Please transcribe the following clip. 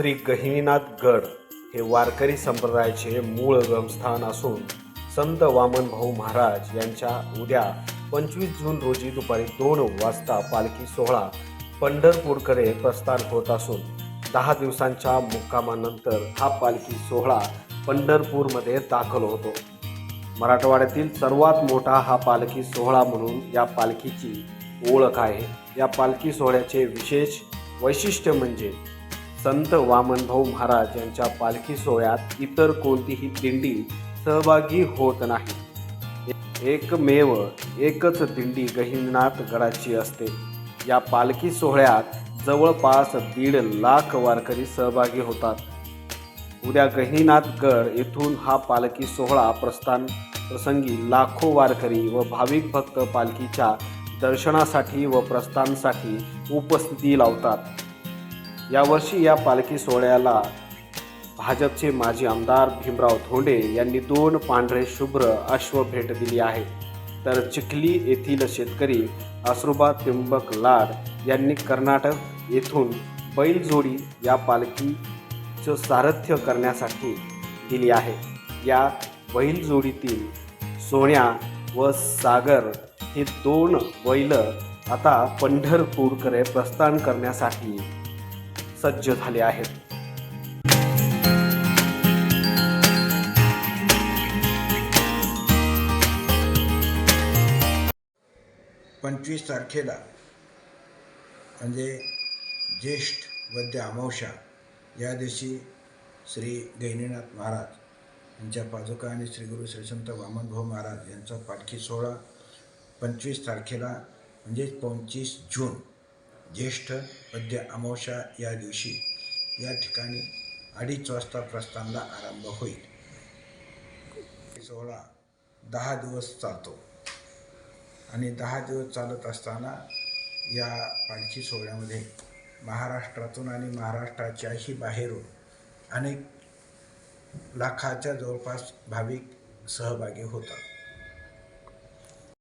श्री गहिनीनाथ गड हे वारकरी संप्रदायाचे मूळ ग्रमस्थान असून संत वामन भाऊ महाराज यांच्या उद्या पंचवीस जून रोजी दुपारी दोन वाजता पालखी सोहळा पंढरपूरकडे प्रस्थान होत असून दहा दिवसांच्या मुक्कामानंतर हा पालखी सोहळा पंढरपूरमध्ये दाखल होतो. मराठवाड्यातील सर्वात मोठा हा पालखी सोहळा म्हणून या पालखीची ओळख आहे. या पालखी सोहळ्याचे विशेष वैशिष्ट्य म्हणजे संत वामनभाऊ महाराज यांच्या पालखी सोहळ्यात इतर कोणतीही दिंडी सहभागी होत नाही. एकमेव एकच दिंडी गहिनीनाथ गडाची असते. या पालखी सोहळ्यात जवळपास दीड लाख वारकरी सहभागी होतात. उद्या गहिनीनाथ गड येथून हा पालखी सोहळा प्रस्थान प्रसंगी लाखो वारकरी व भाविक भक्त पालखीच्या दर्शनासाठी व प्रस्थानासाठी उपस्थिती लावतात. यावर्षी या पालखी सोहळ्याला भाजपचे माजी आमदार भीमराव धोंडे यांनी दोन पांढरे शुभ्र अश्व भेट दिली आहे. तर चिखली येथील शेतकरी आसरुबा तिंबक लाड यांनी कर्नाटक येथून बैलजोडी या पालखीचं सारथ्य करण्यासाठी दिली आहे. या बैलजोडीतील सोन्या व सागर हे दोन बैल आता पंढरपूरकडे प्रस्थान करण्यासाठी सज्ज झाले आहेत. पंचवीस तारखेला म्हणजे ज्येष्ठ वद्य अमावशा या दिवशी श्री गैनीनाथ महाराज यांच्या पादुका आणि श्री गुरु श्रीसंत वामनभाऊ महाराज यांचा पालखी सोहळा पंचवीस तारखेला म्हणजेच पंचवीस जून ज्येष्ठ वद्य अमावस्या या दिवशी या ठिकाणी अडीच वाजता प्रस्थानला आरंभ होईल. सोहळा दहा दिवस चालतो. आणि दहा दिवस चालत असताना या पालखी सोहळ्यामध्ये महाराष्ट्रातून आणि महाराष्ट्राच्याही बाहेरून अनेक लाखाच्या जवळपास भाविक सहभागी होतात.